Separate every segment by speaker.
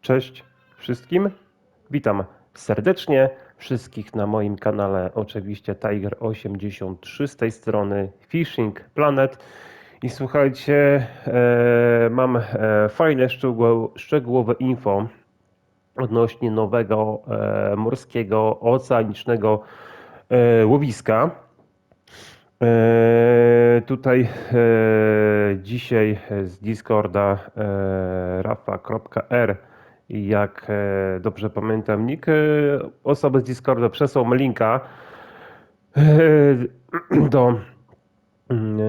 Speaker 1: Cześć wszystkim. Witam serdecznie wszystkich na moim kanale. Oczywiście Tiger83 z tej strony Fishing Planet. I słuchajcie, e, mam e, fajne szczegół, szczegółowe info odnośnie nowego e, morskiego oceanicznego łowiska. Tutaj dzisiaj z Discorda rafa.r jak e, dobrze pamiętam nick, e, osoby z Discorda przesłał linka e, do mm,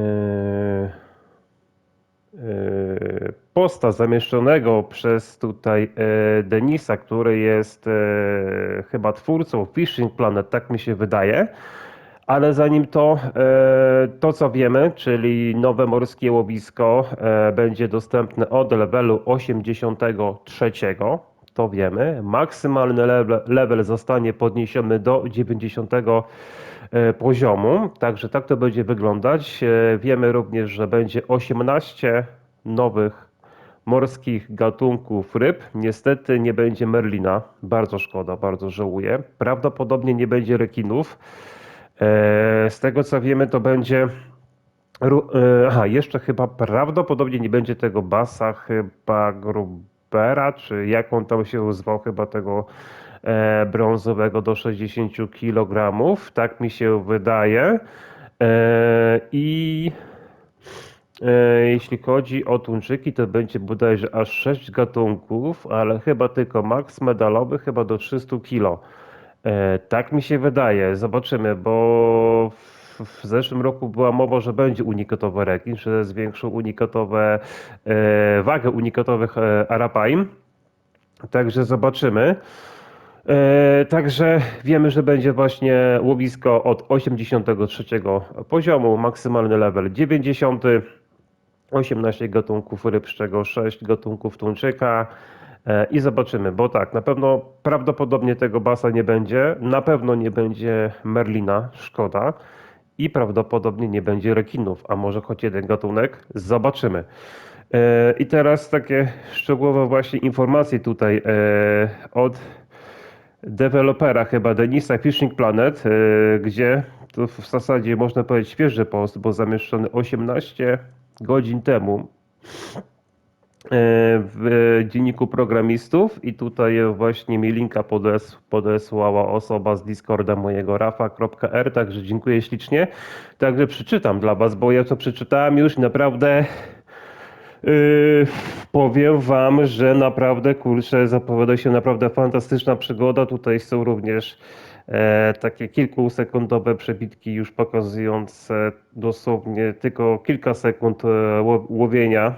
Speaker 1: posta zamieszczonego przez tutaj Denisa, który jest chyba twórcą Fishing Planet, tak mi się wydaje. Ale zanim to, e, to co wiemy, czyli nowe morskie łowisko e, będzie dostępne od levelu 83, to wiemy. Maksymalny level, level zostanie podniesiony do 90 e, poziomu, także tak to będzie wyglądać. Wiemy również, że będzie 18 nowych morskich gatunków ryb. Niestety nie będzie merlina, bardzo szkoda, bardzo żałuję. Prawdopodobnie nie będzie rekinów. E, Z tego co wiemy, to będzie. e, Aha, jeszcze chyba prawdopodobnie nie będzie tego basa, chyba grubera, czy jak on tam się zwał, chyba tego e, brązowego do 60 kg. Tak mi się wydaje. I jeśli chodzi o tuńczyki, to będzie bodajże aż 6 gatunków, ale chyba tylko maks medalowy, chyba do 300 kg. E, tak mi się wydaje. Zobaczymy, bo w, zeszłym roku była mowa, że będzie unikatowy rekin, że zwiększą unikatowe, e, wagę unikatowych e, arapaim. Także zobaczymy. Także wiemy, że będzie właśnie łowisko od 83 poziomu, maksymalny level 90, 18 gatunków ryb, z czego 6 gatunków tuńczyka. E, I zobaczymy, bo tak, na pewno prawdopodobnie tego basa nie będzie, na pewno nie będzie merlina, szkoda. I prawdopodobnie nie będzie rekinów, a może choć jeden gatunek, zobaczymy. E, I teraz takie szczegółowe właśnie informacje tutaj e, od dewelopera chyba Denisa Fishing Planet, gdzie to w zasadzie można powiedzieć świeży post, bo zamieszczony 18 godzin temu w dzienniku programistów i tutaj właśnie mi linka podes, podesłała osoba z Discorda mojego rafa.r, także dziękuję ślicznie. Także przeczytam dla Was, bo ja to przeczytałem już naprawdę Yy, powiem wam, że naprawdę kurczę, zapowiada się naprawdę fantastyczna przygoda. Tutaj są również e, takie kilkusekundowe przebitki już pokazujące dosłownie tylko kilka sekund e, ło- łowienia.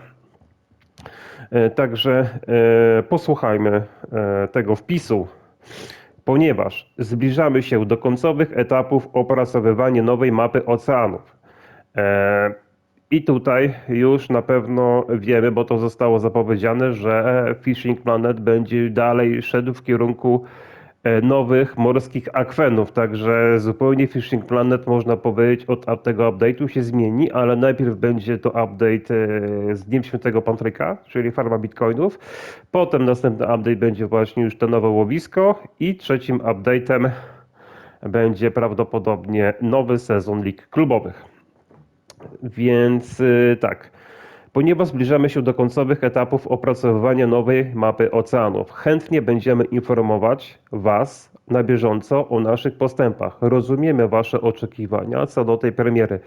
Speaker 1: E, Także e, posłuchajmy e, tego wpisu. Ponieważ zbliżamy się do końcowych etapów opracowywania nowej mapy oceanów. I tutaj już na pewno wiemy, bo to zostało zapowiedziane, że Fishing Planet będzie dalej szedł w kierunku nowych morskich akwenów. Także zupełnie Fishing Planet można powiedzieć od tego update'u się zmieni, ale najpierw będzie to update e, z Dniem Świętego Patryka, czyli farma bitcoinów. Potem następny update będzie właśnie już to nowe łowisko i trzecim update'em będzie prawdopodobnie nowy sezon lig klubowych. Więc y, tak, ponieważ zbliżamy się do końcowych etapów opracowywania nowej mapy oceanów, chętnie będziemy informować Was na bieżąco o naszych postępach. Rozumiemy Wasze oczekiwania co do tej premiery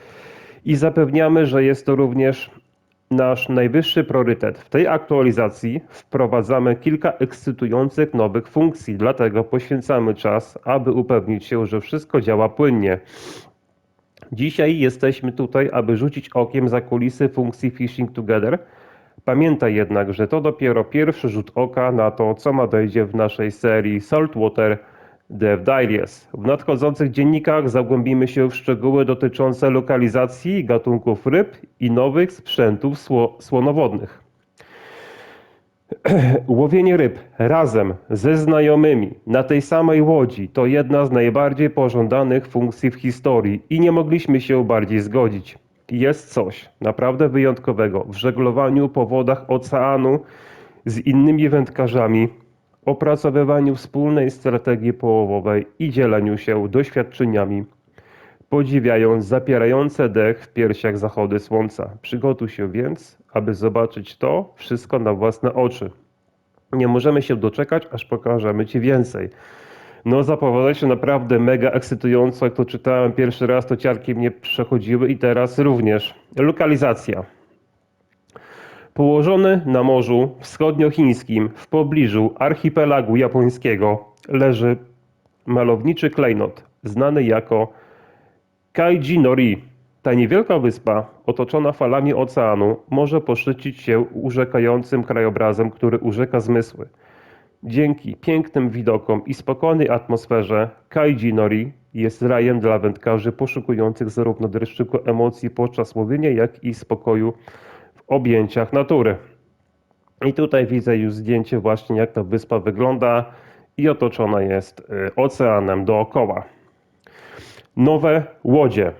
Speaker 1: i zapewniamy, że jest to również nasz najwyższy priorytet. W tej aktualizacji wprowadzamy kilka ekscytujących nowych funkcji, dlatego poświęcamy czas, aby upewnić się, że wszystko działa płynnie. Dzisiaj jesteśmy tutaj, aby rzucić okiem za kulisy funkcji Fishing Together. Pamiętaj jednak, że to dopiero pierwszy rzut oka na to, co nadejdzie w naszej serii Saltwater Dev Diaries. W nadchodzących dziennikach zagłębimy się w szczegóły dotyczące lokalizacji gatunków ryb i nowych sprzętów sło- słonowodnych. Łowienie ryb razem ze znajomymi na tej samej łodzi to jedna z najbardziej pożądanych funkcji w historii i nie mogliśmy się bardziej zgodzić. Jest coś naprawdę wyjątkowego w żeglowaniu po wodach oceanu, z innymi wędkarzami, opracowywaniu wspólnej strategii połowowej i dzieleniu się doświadczeniami, podziwiając zapierające dech w piersiach zachody słońca. Przygotuj się więc, aby zobaczyć to wszystko na własne oczy. Nie możemy się doczekać, aż pokażemy Ci więcej. No, zapowiada się naprawdę mega ekscytująco. Jak to czytałem pierwszy raz, to ciarki mnie przechodziły i teraz również. Lokalizacja. Położony na Morzu Wschodniochińskim w pobliżu archipelagu japońskiego leży malowniczy klejnot, znany jako Kaiji Nori. Ta niewielka wyspa, otoczona falami oceanu, może poszczycić się urzekającym krajobrazem, który urzeka zmysły. Dzięki pięknym widokom i spokojnej atmosferze, Kaiji Nori jest rajem dla wędkarzy poszukujących zarówno dreszczyku emocji podczas łowienia, jak i spokoju w objęciach natury. I tutaj widzę już zdjęcie właśnie jak ta wyspa wygląda i otoczona jest y, oceanem dookoła. Nowe łodzie.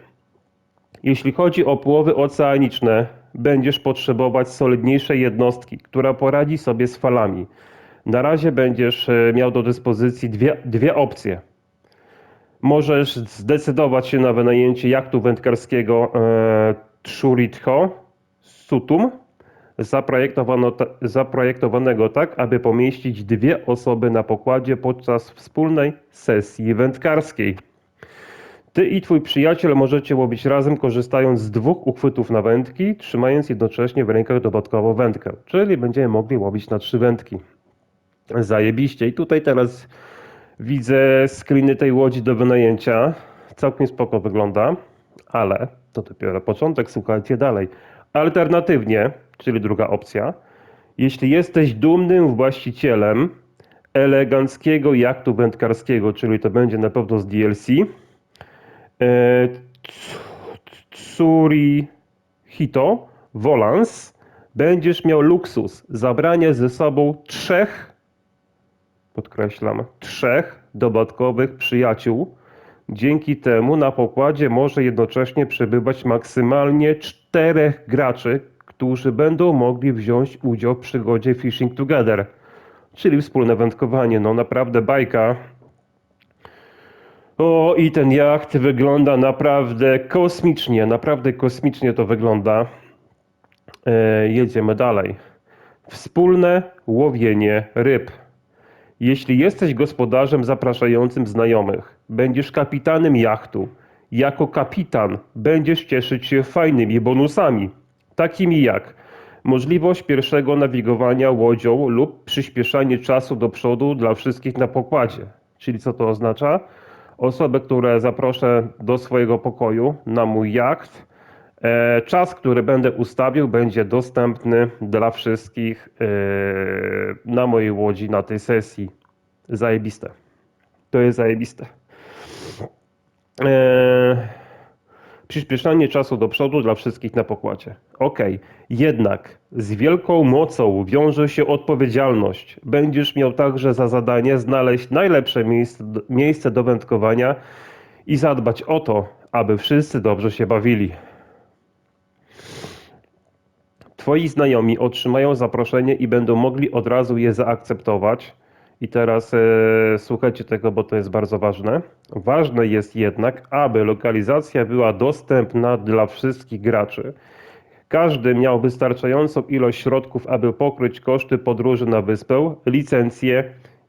Speaker 1: Jeśli chodzi o połowy oceaniczne, będziesz potrzebować solidniejszej jednostki, która poradzi sobie z falami. Na razie będziesz e, miał do dyspozycji dwie, dwie opcje. Możesz zdecydować się na wynajęcie jachtu wędkarskiego e, Truritho Sutum, zaprojektowanego tak, aby pomieścić dwie osoby na pokładzie podczas wspólnej sesji wędkarskiej. Ty i twój przyjaciel możecie łowić razem, korzystając z dwóch uchwytów na wędki, trzymając jednocześnie w rękach dodatkową wędkę. Czyli będziemy mogli łowić na trzy wędki. Zajebiście. I tutaj teraz widzę screeny tej łodzi do wynajęcia. Całkiem spoko wygląda, ale to dopiero początek, słuchajcie dalej. Alternatywnie, czyli druga opcja, jeśli jesteś dumnym właścicielem eleganckiego jachtu wędkarskiego, czyli to będzie na pewno z DLC, e, Tsuri Hito Volans, będziesz miał luksus zabrania ze sobą trzech podkreślam, trzech dodatkowych przyjaciół. Dzięki temu na pokładzie może jednocześnie przebywać maksymalnie czterech graczy, którzy będą mogli wziąć udział w przygodzie Fishing Together, czyli wspólne wędkowanie. No naprawdę bajka. O, i ten jacht wygląda naprawdę kosmicznie, naprawdę kosmicznie to wygląda. E, jedziemy dalej. Wspólne łowienie ryb. Jeśli jesteś gospodarzem zapraszającym znajomych, będziesz kapitanem jachtu, jako kapitan będziesz cieszyć się fajnymi bonusami, takimi jak możliwość pierwszego nawigowania łodzią lub przyspieszanie czasu do przodu dla wszystkich na pokładzie. Czyli co to oznacza? Osoby, które zaproszę do swojego pokoju na mój jacht, e, czas, który będę ustawił, będzie dostępny dla wszystkich e, na mojej łodzi na tej sesji. Zajebiste. To jest zajebiste. Przyspieszanie czasu do przodu dla wszystkich na pokładzie. Ok, jednak z wielką mocą wiąże się odpowiedzialność. Będziesz miał także za zadanie znaleźć najlepsze miejsce, miejsce do wędkowania i zadbać o to, aby wszyscy dobrze się bawili. Twoi znajomi otrzymają zaproszenie i będą mogli od razu je zaakceptować i teraz e, słuchajcie tego, bo to jest bardzo ważne. Ważne jest jednak, aby lokalizacja była dostępna dla wszystkich graczy. Każdy miał wystarczającą ilość środków, aby pokryć koszty podróży na wyspę, licencję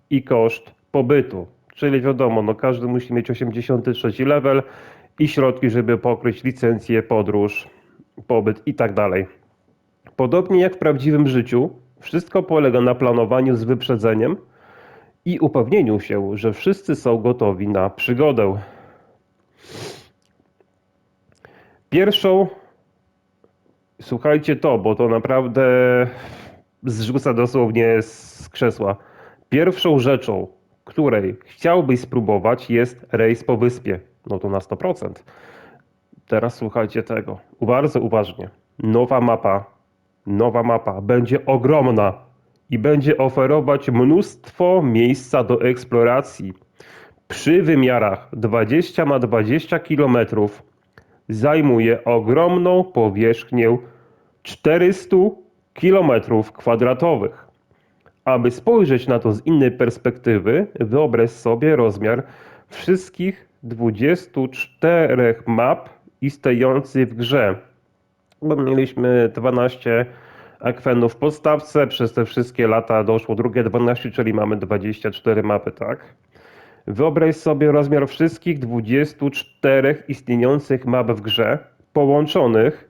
Speaker 1: i koszt pobytu. Czyli wiadomo, no każdy musi mieć 83 level i środki, żeby pokryć licencję, podróż, pobyt i tak dalej. Podobnie jak w prawdziwym życiu, wszystko polega na planowaniu z wyprzedzeniem i upewnieniu się, że wszyscy są gotowi na przygodę. Pierwszą, słuchajcie to, bo to naprawdę zrzuca dosłownie z krzesła. Pierwszą rzeczą, której chciałbyś spróbować, jest rejs po wyspie. No to na 100%. Teraz słuchajcie tego. Bardzo uważnie. Nowa mapa, nowa mapa będzie ogromna i będzie oferować mnóstwo miejsca do eksploracji. Przy wymiarach 20 na 20 km zajmuje ogromną powierzchnię 400 km kwadratowych. Aby spojrzeć na to z innej perspektywy, wyobraź sobie rozmiar wszystkich 24 map istniejących w grze. Bo mieliśmy 12 akwenów w podstawce, przez te wszystkie lata doszło drugie 12, czyli mamy 24 mapy, tak? Wyobraź sobie rozmiar wszystkich 24 istniejących map w grze, połączonych,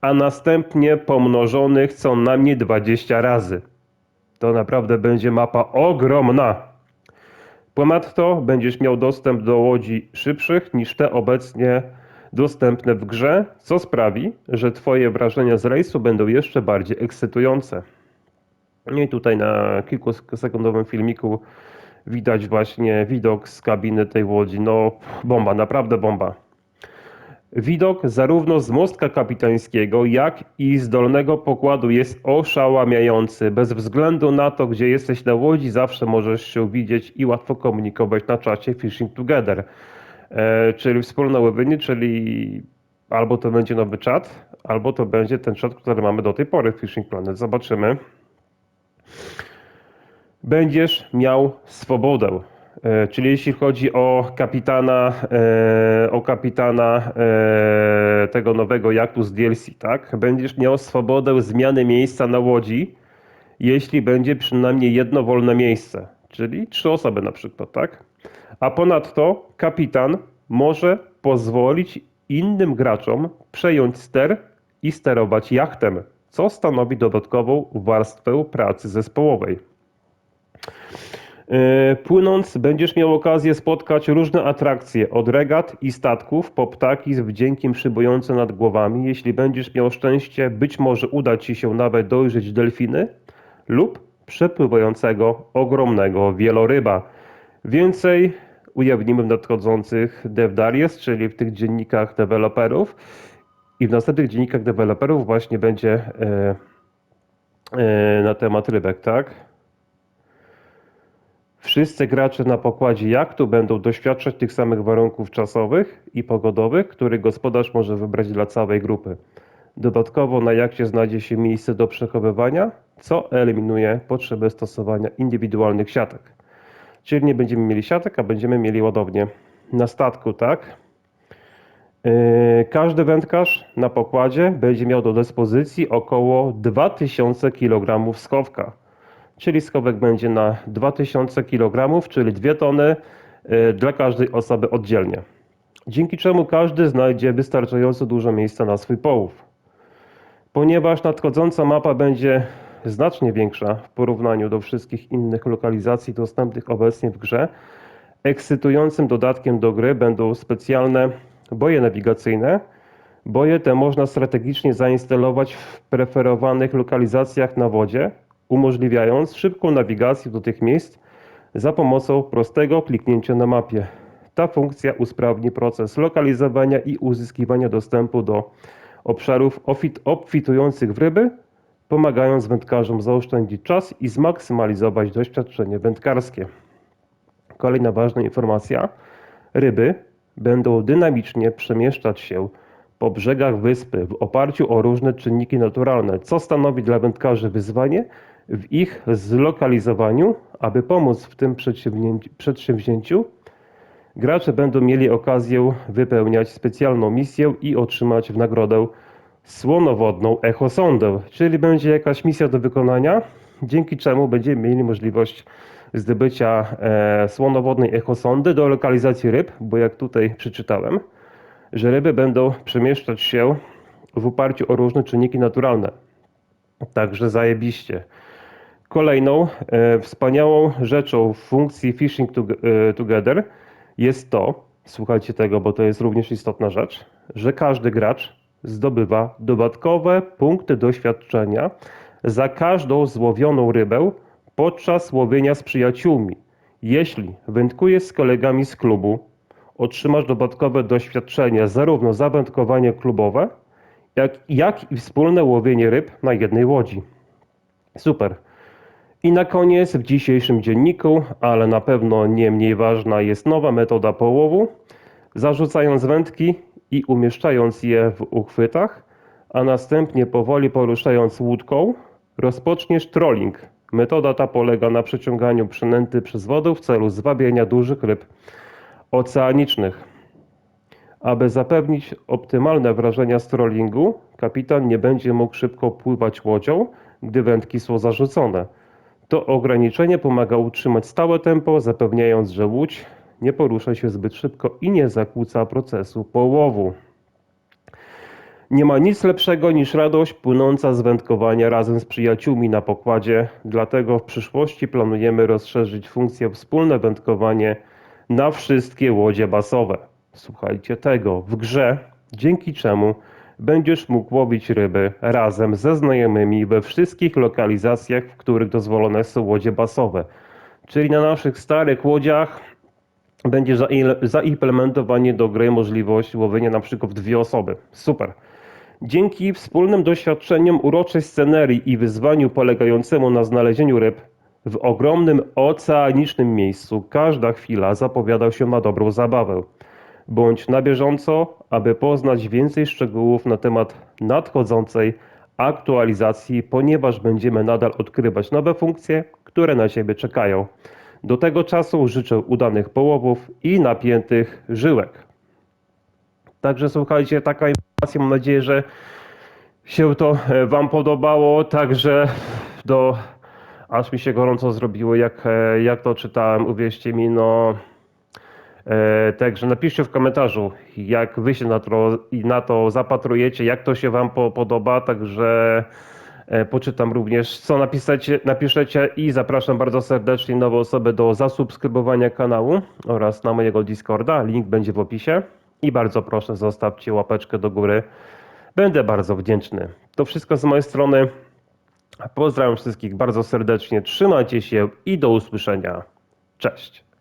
Speaker 1: a następnie pomnożonych co najmniej 20 razy. To naprawdę będzie mapa ogromna. Ponadto będziesz miał dostęp do łodzi szybszych niż te obecnie dostępne w grze, co sprawi, że Twoje wrażenia z rejsu będą jeszcze bardziej ekscytujące. No I tutaj na kilkusekundowym filmiku widać właśnie widok z kabiny tej łodzi. No, bomba, naprawdę bomba. Widok zarówno z mostka kapitańskiego, jak i z dolnego pokładu jest oszałamiający. Bez względu na to, gdzie jesteś na łodzi, zawsze możesz się widzieć i łatwo komunikować na czacie Fishing Together. E, czyli wspólne łowienie, czyli albo to będzie nowy czat, albo to będzie ten czat, który mamy do tej pory w Fishing Planet. Zobaczymy. Będziesz miał swobodę. E, czyli jeśli chodzi o kapitana, e, o kapitana tego nowego jachtu z DLC, tak? Będziesz miał swobodę zmiany miejsca na łodzi, jeśli będzie przynajmniej jedno wolne miejsce, czyli trzy osoby na przykład, tak? A ponadto kapitan może pozwolić innym graczom przejąć ster i sterować jachtem, co stanowi dodatkową warstwę pracy zespołowej. Yy, Płynąc będziesz miał okazję spotkać różne atrakcje, od regat i statków po ptaki z wdziękiem szybujące nad głowami. Jeśli będziesz miał szczęście, być może uda Ci się nawet dojrzeć delfiny lub przepływającego ogromnego wieloryba. Więcej ujawnimy w nadchodzących DevDaries, czyli w tych dziennikach deweloperów. I w następnych dziennikach deweloperów właśnie będzie e, e, na temat rybek, tak? Wszyscy gracze na pokładzie jachtu będą doświadczać tych samych warunków czasowych i pogodowych, które gospodarz może wybrać dla całej grupy. Dodatkowo na jachcie znajdzie się miejsce do przechowywania, co eliminuje potrzebę stosowania indywidualnych siatek. Czyli nie będziemy mieli siatek, a będziemy mieli ładownię na statku, tak? Yy, Każdy wędkarz na pokładzie będzie miał do dyspozycji około 2000 kg skowka. Czyli skowek będzie na 2000 kg, czyli 2 tony yy, dla każdej osoby oddzielnie. Dzięki czemu każdy znajdzie wystarczająco dużo miejsca na swój połów. Ponieważ nadchodząca mapa będzie znacznie większa w porównaniu do wszystkich innych lokalizacji dostępnych obecnie w grze, ekscytującym dodatkiem do gry będą specjalne boje nawigacyjne. Boje te można strategicznie zainstalować w preferowanych lokalizacjach na wodzie, umożliwiając szybką nawigację do tych miejsc za pomocą prostego kliknięcia na mapie. Ta funkcja usprawni proces lokalizowania i uzyskiwania dostępu do obszarów obfitujących w ryby, pomagając wędkarzom zaoszczędzić czas i zmaksymalizować doświadczenie wędkarskie. Kolejna ważna informacja. Ryby będą dynamicznie przemieszczać się po brzegach wyspy w oparciu o różne czynniki naturalne, co stanowi dla wędkarzy wyzwanie w ich zlokalizowaniu, aby pomóc w tym przedsięwzięci- przedsięwzięciu. Gracze będą mieli okazję wypełniać specjalną misję i otrzymać w nagrodę słonowodną echosondę, czyli będzie jakaś misja do wykonania, dzięki czemu będziemy mieli możliwość zdobycia e, słonowodnej echosondy do lokalizacji ryb, bo jak tutaj przeczytałem, że ryby będą przemieszczać się w oparciu o różne czynniki naturalne. Także zajebiście. Kolejną e, wspaniałą rzeczą w funkcji Fishing to, e, Together jest to, słuchajcie tego, bo to jest również istotna rzecz, że każdy gracz zdobywa dodatkowe punkty doświadczenia za każdą złowioną rybę podczas łowienia z przyjaciółmi. Jeśli wędkujesz z kolegami z klubu, otrzymasz dodatkowe doświadczenie zarówno za wędkowanie klubowe, jak, jak i wspólne łowienie ryb na jednej łodzi. Super. I na koniec w dzisiejszym dzienniku, ale na pewno nie mniej ważna jest nowa metoda połowu. Zarzucając wędki i umieszczając je w uchwytach, a następnie powoli poruszając łódką, rozpoczniesz trolling, Metoda ta polega na przeciąganiu przynęty przez wodę w celu zwabienia dużych ryb oceanicznych. Aby zapewnić optymalne wrażenia z trollingu, kapitan nie będzie mógł szybko pływać łodzią, gdy wędki są zarzucone. To ograniczenie pomaga utrzymać stałe tempo, zapewniając, że łódź nie porusza się zbyt szybko i nie zakłóca procesu połowu. Nie ma nic lepszego niż radość płynąca z wędkowania razem z przyjaciółmi na pokładzie, dlatego w przyszłości planujemy rozszerzyć funkcję wspólne wędkowanie na wszystkie łodzie basowe. Słuchajcie tego, w grze, dzięki czemu będziesz mógł łowić ryby razem ze znajomymi we wszystkich lokalizacjach, w których dozwolone są łodzie basowe. Czyli na naszych starych łodziach będzie zaimplementowanie do gry możliwość łowienia na przykład w dwie osoby. Super. Dzięki wspólnym doświadczeniom uroczej scenerii i wyzwaniu polegającemu na znalezieniu ryb w ogromnym oceanicznym miejscu każda chwila zapowiada się na dobrą zabawę. Bądź na bieżąco, aby poznać więcej szczegółów na temat nadchodzącej aktualizacji, ponieważ będziemy nadal odkrywać nowe funkcje, które na Ciebie czekają. Do tego czasu życzę udanych połowów i napiętych żyłek. Także słuchajcie, taka informacja, mam nadzieję, że się to e, Wam podobało, także do, aż mi się gorąco zrobiło, jak, e, jak to czytałem, uwierzcie mi, no, e, także napiszcie w komentarzu, jak Wy się na to, na to zapatrujecie, jak to się Wam po, podoba, także poczytam również, co napiszecie, napiszecie i zapraszam bardzo serdecznie nowe osoby do zasubskrybowania kanału oraz na mojego Discorda, link będzie w opisie i bardzo proszę zostawcie łapeczkę do góry. Będę bardzo wdzięczny. To wszystko z mojej strony. Pozdrawiam wszystkich bardzo serdecznie. Trzymajcie się i do usłyszenia. Cześć.